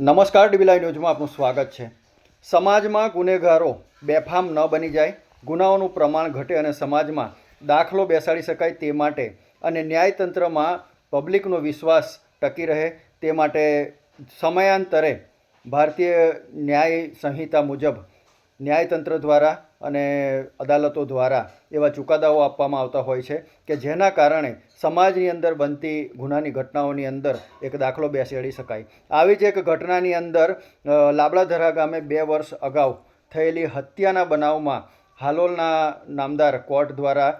નમસ્કાર ડીબીલાઈ ન્યૂઝમાં આપનું સ્વાગત છે. સમાજમાં ગુનેગારો બેફામ ન બની જાય, ગુનાઓનું પ્રમાણ ઘટે અને સમાજમાં દાખલો બેસાડી શકાય તે માટે અને ન્યાયતંત્રમાં પબ્લિકનો વિશ્વાસ ટકી રહે તે માટે સમયાંતરે ભારતીય ન્યાય સંહિતા મુજબ ન્યાયતંત્ર દ્વારા અને અદાલતો દ્વારા એવા ચુકાદાઓ આપવામાં આવતા હોય છે કે જેના કારણે સમાજની અંદર બનતી ગુનાની ઘટનાઓની અંદર એક દાખલો બેસાડી શકાય. આવી જ એક ઘટનાની અંદર લાબડાધરા ગામે બે વર્ષ અગાઉ થયેલી હત્યાના બનાવમાં હાલોલના નામદાર કોર્ટ દ્વારા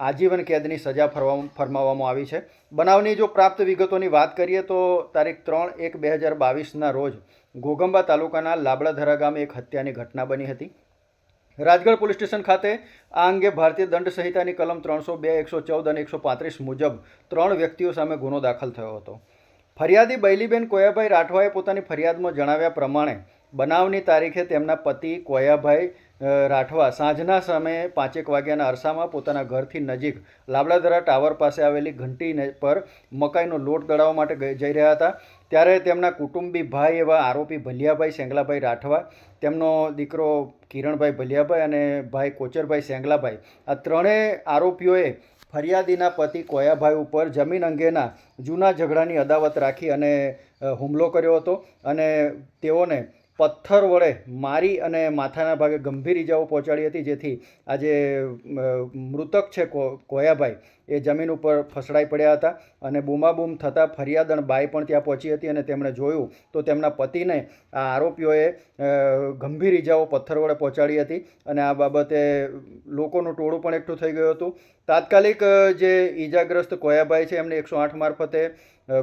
આજીવન કેદની સજા ફરવા, ફરમાવવામાં આવી છે. બનાવની જો પ્રાપ્ત વિગતોની વાત કરીએ તો તારીખ ત્રણ એક બે હજાર બાવીસના રોજ ઘોગંબા તાલુકાના લાબડાધરા ગામે એક હત્યાની ઘટના બની હતી. રાજગઢ પોલીસ સ્ટેશન ખાતે આ અંગે ભારતીય દંડ સંહિતાની કલમ ત્રણસો બે, એકસો ચૌદ અને એકસો પાંત્રીસ મુજબ ત્રણ વ્યક્તિઓ સામે ગુનો દાખલ થયો હતો. ફરિયાદી બૈલીબેન કોયાભાઈ રાઠવાએ પોતાની ફરિયાદમાં જણાવ્યા પ્રમાણે, બનાવની તારીખે તેમના પતિ કોયાભાઈ રાઠવા સાંજના સમયે પાંચેક વાગ્યાના અરસામાં પોતાના ઘરથી નજીક લાબડાદરા ટાવર પાસે આવેલી ઘંટી પર મકાઈનો લોટ દળાવવા માટે જઈ રહ્યા હતા. ત્યારે તેમના કુટુંબી ભાઈ એવા આરોપી ભલિયાભાઈ સેંગલાભાઈ રાઠવા, તેમનો દીકરો કિરણભાઈ ભલિયાભાઈ અને ભાઈ કોચરભાઈ સેંગલાભાઈ. આ ત્રણેય આરોપીઓએ ફરિયાદીના પતિ કોયાભાઈ ઉપર જમીન અંગેના જૂના ઝઘડાની અદાવત રાખી અને હુમલો કર્યો હતો અને તેઓને પથ્થર વડે મારી અને માથાના ભાગે ગંભીર ઇજાઓ પહોંચાડી હતી, જેથી આજે મૃતક છે કોયાભાઈ, એ જમીન ઉપર ફસડાઈ પડ્યા હતા અને બૂમાબૂમ થતાં ફરિયાદણ બાઈ પણ ત્યાં પહોંચી હતી અને તેમણે જોયું તો તેમના પતિને આ આરોપીઓએ ગંભીર ઇજાઓ પથ્થર વડે પહોંચાડી હતી અને આ બાબતે લોકોનું ટોળું પણ એકઠું થઈ ગયું હતું. તાત્કાલિક જે ઈજાગ્રસ્ત કોયાભાઈ છે, એમને એકસો આઠ મારફતે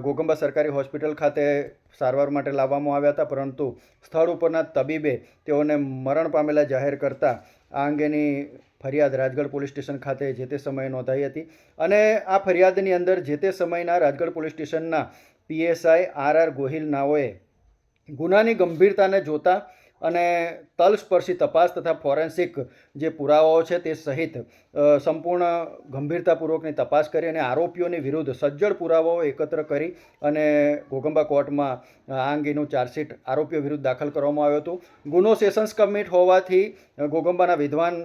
ગોગંબા સરકારી હોસ્પિટલ ખાતે સારવાર માટે લાવવામાં આવ્યા હતા. પરંતુ સ્થળ ઉપરના તબીબે તેઓને મરણ પામેલા જાહેર કરતા આ અંગેની ફરિયાદ રાજગઢ પોલીસ સ્ટેશન ખાતે જે તે સમયે નોંધાઈ હતી. અને આ ફરિયાદની અંદર જે તે સમયના રાજગઢ પોલીસ સ્ટેશનના પીએસઆઈ આર આર ગોહિલ નાઓએ ગુનાની ગંભીરતાને જોતા અને તલસ્પર્શી તપાસ તથા ફોરેન્સિક જે પુરાવાઓ છે તે સહિત સંપૂર્ણ ગંભીરતાપૂર્વકની તપાસ કરી અને આરોપીઓની વિરુદ્ધ સજ્જડ પુરાવાઓ એકત્ર કરી અને ઘોગંબા કોર્ટમાં આ અંગેનું ચાર્જશીટ આરોપીઓ વિરુદ્ધ દાખલ કરવામાં આવ્યો હતો. ગુનો સેશન્સ કમિટ હોવાથી ઘોગંબાના વિદ્વાન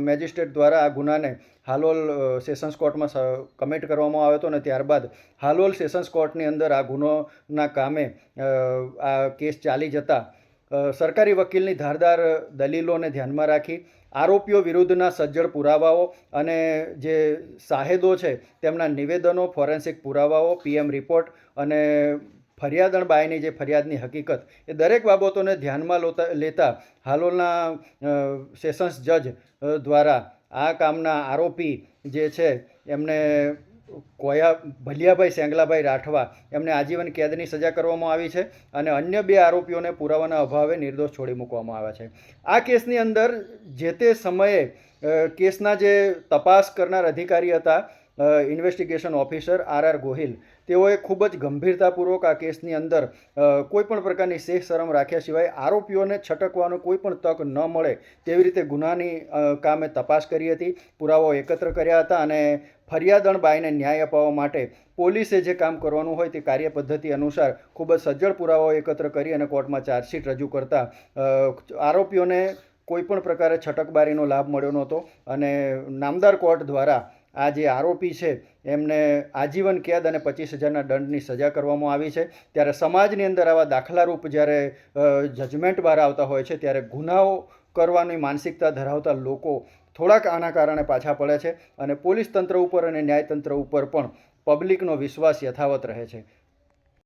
મેજિસ્ટ્રેટ દ્વારા આ ગુનાને હાલોલ સેશન્સ કોર્ટમાં કમિટ કરવામાં આવ્યો હતો અને ત્યારબાદ હાલોલ સેશન્સ કોર્ટની અંદર આ ગુનોના કામે આ કેસ ચાલી જતા સરકારી વકીલની ધારદાર દલીલોને ધ્યાનમાં રાખી, આરોપીઓ વિરુદ્ધના સજ્જડ પુરાવાઓ અને જે સાહેદો છે તેમના નિવેદનો, ફોરેન્સિક પુરાવાઓ, પીએમ રિપોર્ટ અને ફરિયાદણ બાયની જે ફરિયાદની હકીકત, એ દરેક બાબતોને ધ્યાનમાં લોતા, લેતા હાલોલના સેશન્સ જજ દ્વારા આ કામના આરોપી જે છે એમને કોયા ભલિયાભાઈ સેંગલાભાઈ રાઠવા એમને આજીવન કેદની સજા કરવામાં આવી છે અને અન્ય બે આરોપીઓને પુરાવાના અભાવે નિર્દોષ છોડી મૂકવામાં આવ્યા છે. આ કેસની અંદર જે તે સમયે કેસના જે તપાસ કરનાર અધિકારી હતા investigation officer R R Gohil. તેઓએ ખૂબ જ ગંભીરતાપૂર્વક આ કેસની અંદર કોઈપણ કોઈ પણ પ્રકારની શેખ શરમ રાખ્યા સિવાય આરોપીઓને છટકવાનો કોઈ પણ તક ન મળે તેવી રીતે ગુનાની કામે તપાસ કરી હતી. પુરાવાઓ એકત્ર કર્યા હતા અને ફરિયાદણ બાઈને ન્યાય અપાવવા માટે પોલીસે જે કામ કરવાનું હોય તે કાર્ય પદ્ધતિ અનુસાર ખૂબ જ સજ્જડ પુરાવાઓ એકત્ર કરી અને કોર્ટમાં ચાર્જશીટ રજૂ કરતા આરોપીઓને કોઈ પણ પ્રકારે છટકબારીનો લાભ મળ્યો નહોતો અને નામદાર કોર્ટ દ્વારા આ જે આરોપી છે, એમને આજીવન કેદ અને પચીસ હજારના દંડની સજા કરવામાં આવી છે. ત્યારે સમાજની અંદર આવા દાખલારૂપ જ્યારે જજમેન્ટ બહાર આવતા હોય છે, ત્યારે ગુનાઓ કરવાની માનસિકતા ધરાવતા લોકો થોડાક આના કારણે પાછા પડે છે અને પોલીસ તંત્ર ઉપર અને ન્યાયતંત્ર ઉપર પણ પબ્લિકનો વિશ્વાસ યથાવત રહે છે.